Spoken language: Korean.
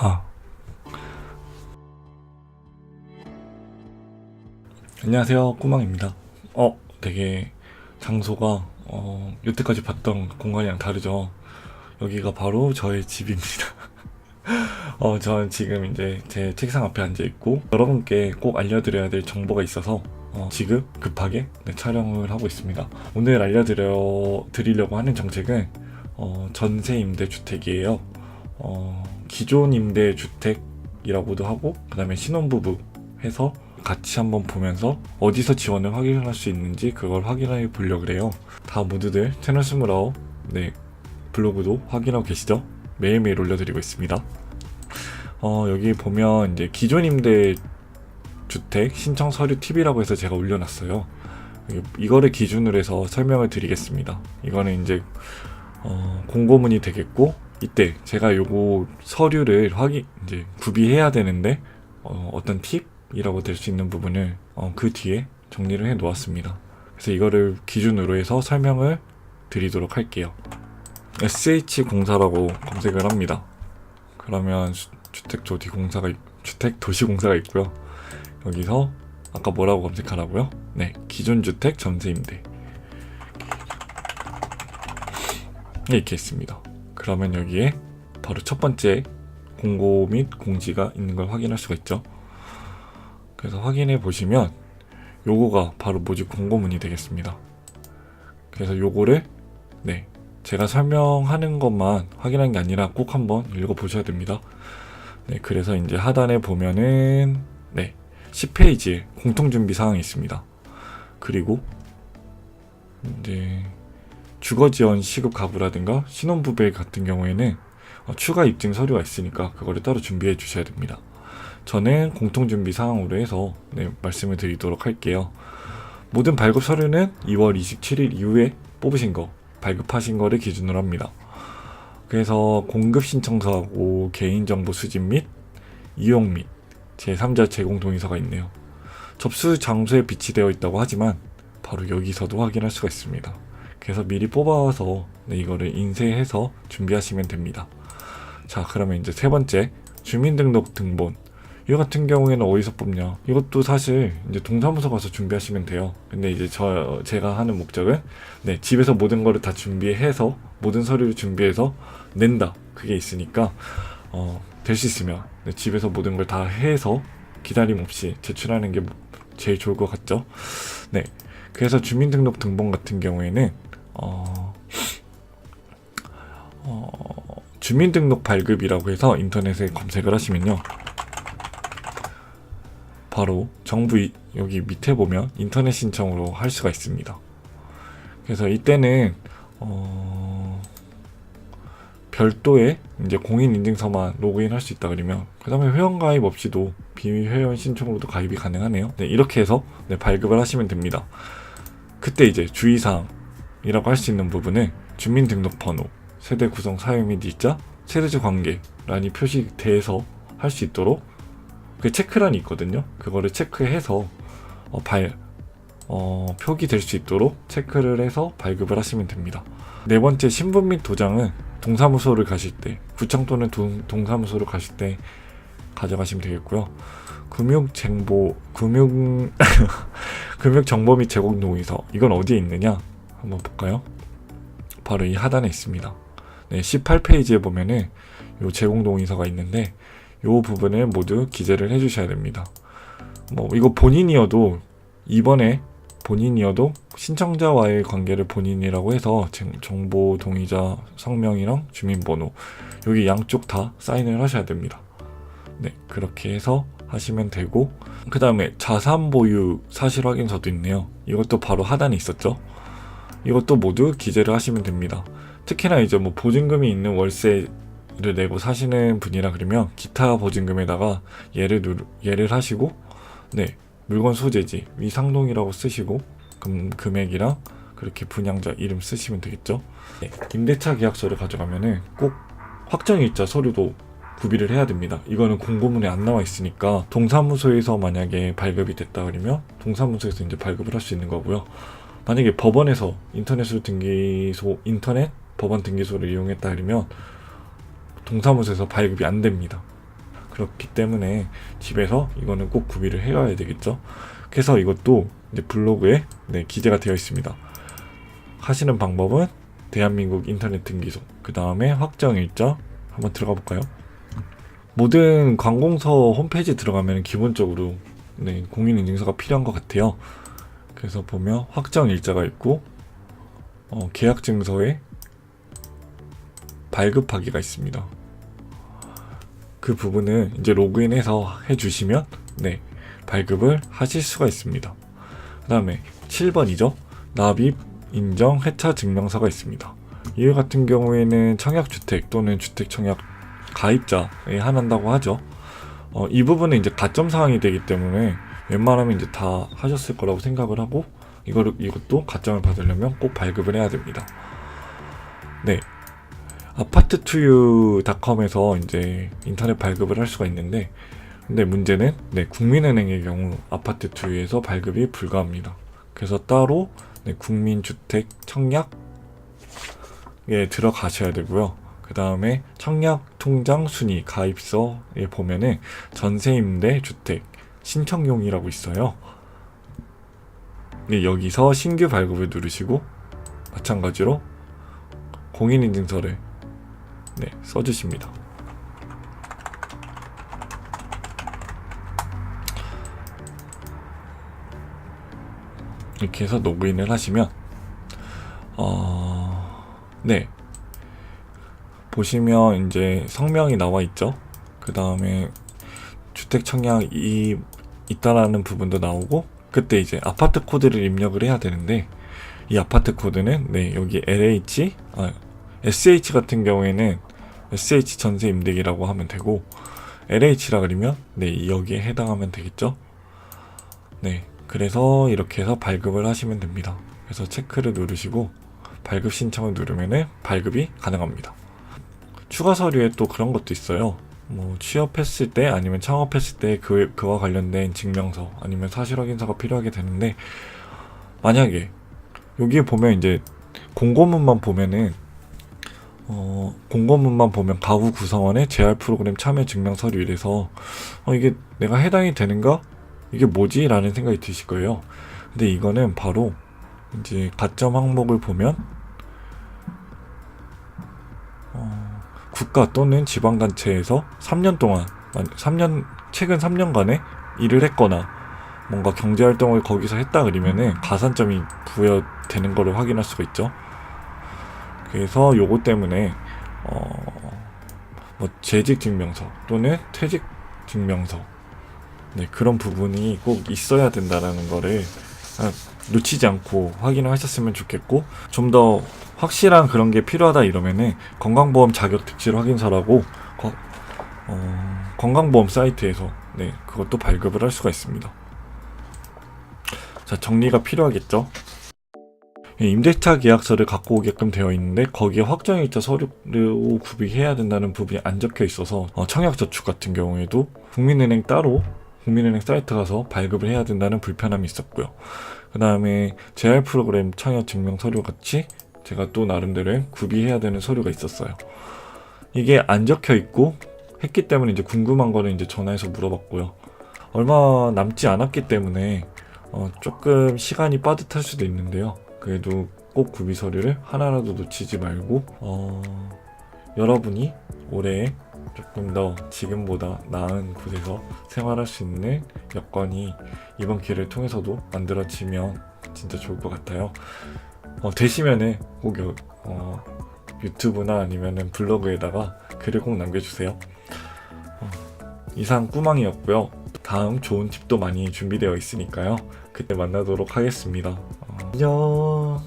아. 안녕하세요, 꾸망입니다. 어, 되게 장소가 어, 여태까지 봤던 공간이랑 다르죠. 여기가 바로 저의 집입니다. 어, 저는 지금 이제 제 책상 앞에 앉아 있고 여러분께 꼭 알려드려야 될 정보가 있어서 어, 지금 급하게 네, 촬영을 하고 있습니다. 오늘 알려드려 드리려고 하는 정책은 어, 전세 임대 주택이에요. 어, 기존 임대 주택이라고도 하고 그다음에 신혼부부 해서 같이 한번 보면서 어디서 지원을 확인할 수 있는지 그걸 확인해 보려고 그래요. 다 모두들 채널 스물아홉 네 블로그도 확인하고 계시죠? 매일매일 올려드리고 있습니다. 어, 여기 보면 이제 기존 임대 주택 신청 서류 팁이라고 해서 제가 올려놨어요. 이- 이거를 기준으로 해서 설명을 드리겠습니다. 이거는 이제 어, 공고문이 되겠고 이때 제가 요거 서류를 확인 이제 구비해야 되는데 어, 어떤 팁이라고 될 수 있는 부분을 어, 그 뒤에 정리를 해 놓았습니다. 그래서 이거를 기준으로 해서 설명을 드리도록 할게요. SH 공사라고 검색을 합니다. 그러면 주- 주택 조디 공사가 있- 주택 도시 공사가 있고요. 여기서 아까 뭐라고 검색하라고요? 네, 기존 주택 전세 임대 이렇게 있습니다. 그러면 여기에 바로 첫 번째 공고 및 공지가 있는 걸 확인할 수가 있죠. 그래서 확인해 보시면 요거가 바로 모집 공고문이 되겠습니다. 그래서 요거를 네 제가 설명하는 것만 확인한 게 아니라 꼭 한번 읽어 보셔야 됩니다. 네 그래서 이제 하단에 보면은 네 10페이지에 공통 준비 사항이 있습니다. 그리고 이제 주거 지원 시급 가구라든가 신혼부부 같은 경우에는 어, 추가 입증 서류가 있으니까 그거를 따로 준비해 주셔야 됩니다. 저는 공통 준비 사항으로 해서 네, 말씀을 드리도록 할게요. 모든 발급 서류는 2월 27일 이후에 뽑으신 거, 발급하신 거를 기준으로 합니다. 그래서 공급 신청서하고 개인정보 수집 및 이용 및 제3자 제공 동의서가 있네요. 접수 장소에 비치되어 있다고 하지만 바로 여기서도 확인할 수가 있습니다. 그래서 미리 뽑아와서 네, 이거를 인쇄해서 준비하시면 됩니다. 자, 그러면 이제 세 번째 주민등록 등본. 이 같은 경우에는 어디서 뽑냐? 이것도 사실 이제 동사무소 가서 준비하시면 돼요. 근데 이제 저 제가 하는 목적은 네, 집에서 모든 거를 다 준비해서 모든 서류를 준비해서 낸다. 그게 있으니까 어, 될 수 있으면 네, 집에서 모든 걸 다 해서 기다림 없이 제출하는 게 제일 좋을 것 같죠? 네. 그래서 주민등록 등본 같은 경우에는 어, 어, 주민등록 발급이라고 해서 인터넷에 검색을 하시면요. 바로 정부 이- 여기 밑에 보면 인터넷 신청으로 할 수가 있습니다. 그래서 이때는 어, 별도의 이제 공인 인증서만 로그인 할 수 있다 그러면 그다음에 회원 가입 없이도 비회원 신청으로도 가입이 가능하네요. 네, 이렇게 해서 네, 발급을 하시면 됩니다. 그때 이제 주의사항 이라고 할 수 있는 부분은 주민등록번호, 세대 구성 사유 및 일자, 세대주 관계란이 표시돼서 할 수 있도록 그 체크란이 있거든요. 그거를 체크해서 어, 발 어, 표기될 수 있도록 체크를 해서 발급을 하시면 됩니다. 네 번째 신분 및 도장은 동사무소를 가실 때 구청 또는 동, 동사무소를 가실 때 가져가시면 되겠고요. 금융 정보 금융 금융 정보 및 제공 동의서 이건 어디에 있느냐 한번 볼까요? 바로 이 하단에 있습니다. 네, 18페이지에 보면은 요 제공 동의서가 있는데 요 부분을 모두 기재를 해주셔야 됩니다. 뭐 이거 본인이어도 이번에 본인이어도 신청자와의 관계를 본인이라고 해서 제- 정보 동의자 성명이랑 주민번호 여기 양쪽 다 사인을 하셔야 됩니다. 네 그렇게 해서 하시면 되고 그 다음에 자산 보유 사실 확인서도 있네요. 이것도 바로 하단에 있었죠. 이것도 모두 기재를 하시면 됩니다. 특히나 이제 뭐 보증금이 있는 월세를 내고 사시는 분이라 그러면 기타 보증금에다가 얘를 누, 얘를 하시고 네 물건 소재지 위상동이라고 쓰시고 금, 금액이랑 그렇게 분양자 이름 쓰시면 되겠죠. 네, 임대차 계약서를 가져가면은 꼭 확정일자 서류도 구비를 해야 됩니다. 이거는 공고문에 안 나와 있으니까 동사무소에서 만약에 발급이 됐다 그러면 동사무소에서 이제 발급을 할 수 있는 거고요. 만약에 법원에서 인터넷으로 등기소 인터넷 법원 등기소를 이용했다 그러면 동사무소에서 발급이 안 됩니다. 그렇기 때문에 집에서 이거는 꼭 구비를 해야 되겠죠. 그래서 이것도 이제 블로그에 네, 기재가 되어 있습니다. 하시는 방법은 대한민국 인터넷 등기소, 그 다음에 확정 일자 한번 들어가 볼까요? 모든 관공서 홈페이지 들어가면 기본적으로 네, 공인인증서가 필요한 것 같아요. 그래서 보면 확정 일자가 있고 어, 계약 증서에 발급하기가 있습니다. 그 부분은 이제 로그인해서 해주시면 네 발급을 하실 수가 있습니다. 그 다음에 7번이죠. 납입 인정 회차 증명서가 있습니다. 이와 같은 경우에는 청약주택 또는 주택청약 가입자에 한한다고 하죠. 어, 이 부분은 이제 가점 사항이 되기 때문에 웬만하면 이제 다 하셨을 거라고 생각을 하고 이거를 이것도 가점을 받으려면 꼭 발급을 해야 됩니다. 네. 아파트 투유닷컴에서 이제 인터넷 발급을 할 수가 있는데 근데 문제는 네, 국민은행의 경우 아파트 투유에서 발급이 불가합니다. 그래서 따로 네, 국민주택 청약에 들어가셔야 되고요. 그 다음에 청약 통장 순위 가입서에 보면은 전세임대 주택 신청용이라고 있어요. 네, 여기서 신규 발급을 누르시고 마찬가지로 공인인증서를 네, 써주십니다. 이렇게 해서 로그인을 하시면 어... 네 보시면 이제 성명이 나와 있죠. 그 다음에 주택 청약 이 있다라는 부분도 나오고 그때 이제 아파트 코드를 입력을 해야 되는데 이 아파트 코드는 네 여기 LH 아, SH 같은 경우에는 SH 전세 임대기라고 하면 되고 LH라 그러면 네 여기에 해당하면 되겠죠. 네 그래서 이렇게 해서 발급을 하시면 됩니다. 그래서 체크를 누르시고 발급 신청을 누르면은 발급이 가능합니다. 추가 서류에 또 그런 것도 있어요. 뭐 취업했을 때 아니면 창업했을 때 그, 그와 관련된 증명서 아니면 사실 확인서가 필요하게 되는데 만약에 여기에 보면 이제 공고문만 보면은 어, 공고문만 보면 가구 구성원의 재활 프로그램 참여 증명 서류 이래서 어, 이게 내가 해당이 되는가? 이게 뭐지? 라는 생각이 드실 거예요. 근데 이거는 바로 이제 가점 항목을 보면 국가 또는 지방단체에서 3년 동안, 아니, 3년, 최근 3년간에 일을 했거나 뭔가 경제활동을 거기서 했다 그러면은 가산점이 부여되는 거를 확인할 수가 있죠. 그래서 요거 때문에 어, 뭐 재직 증명서 또는 퇴직 증명서 네, 그런 부분이 꼭 있어야 된다라는 거를 아, 놓치지 않고 확인을 하셨으면 좋겠고 좀더 확실한 그런 게 필요하다 이러면은 건강보험 자격 특질 확인서라고 거- 어, 건강보험 사이트에서 네 그것도 발급을 할 수가 있습니다. 자 정리가 필요하겠죠. 예, 임대차 계약서를 갖고 오게끔 되어 있는데 거기에 확정일자 서류로 구비해야 된다는 부분이 안 적혀 있어서 어, 청약저축 같은 경우에도 국민은행 따로 국민은행 사이트 가서 발급을 해야 된다는 불편함이 있었고요. 그 다음에 재활 프로그램 청약 증명 서류 같이 제가 또 나름대로 구비해야 되는 서류가 있었어요. 이게 안 적혀 있고 했기 때문에 이제 궁금한 거는 이제 전화해서 물어봤고요. 얼마 남지 않았기 때문에 어, 조금 시간이 빠듯할 수도 있는데요. 그래도 꼭 구비 서류를 하나라도 놓치지 말고 어, 여러분이 올해 조금 더 지금보다 나은 곳에서 생활할 수 있는 여건이 이번 기회를 통해서도 만들어지면 진짜 좋을 것 같아요. 어, 되시면은 꼭 여- 어, 유튜브나 아니면은 블로그에다가 글을 꼭 남겨주세요. 어, 이상 꾸망이었고요. 다음 좋은 팁도 많이 준비되어 있으니까요. 그때 만나도록 하겠습니다. 어, 안녕.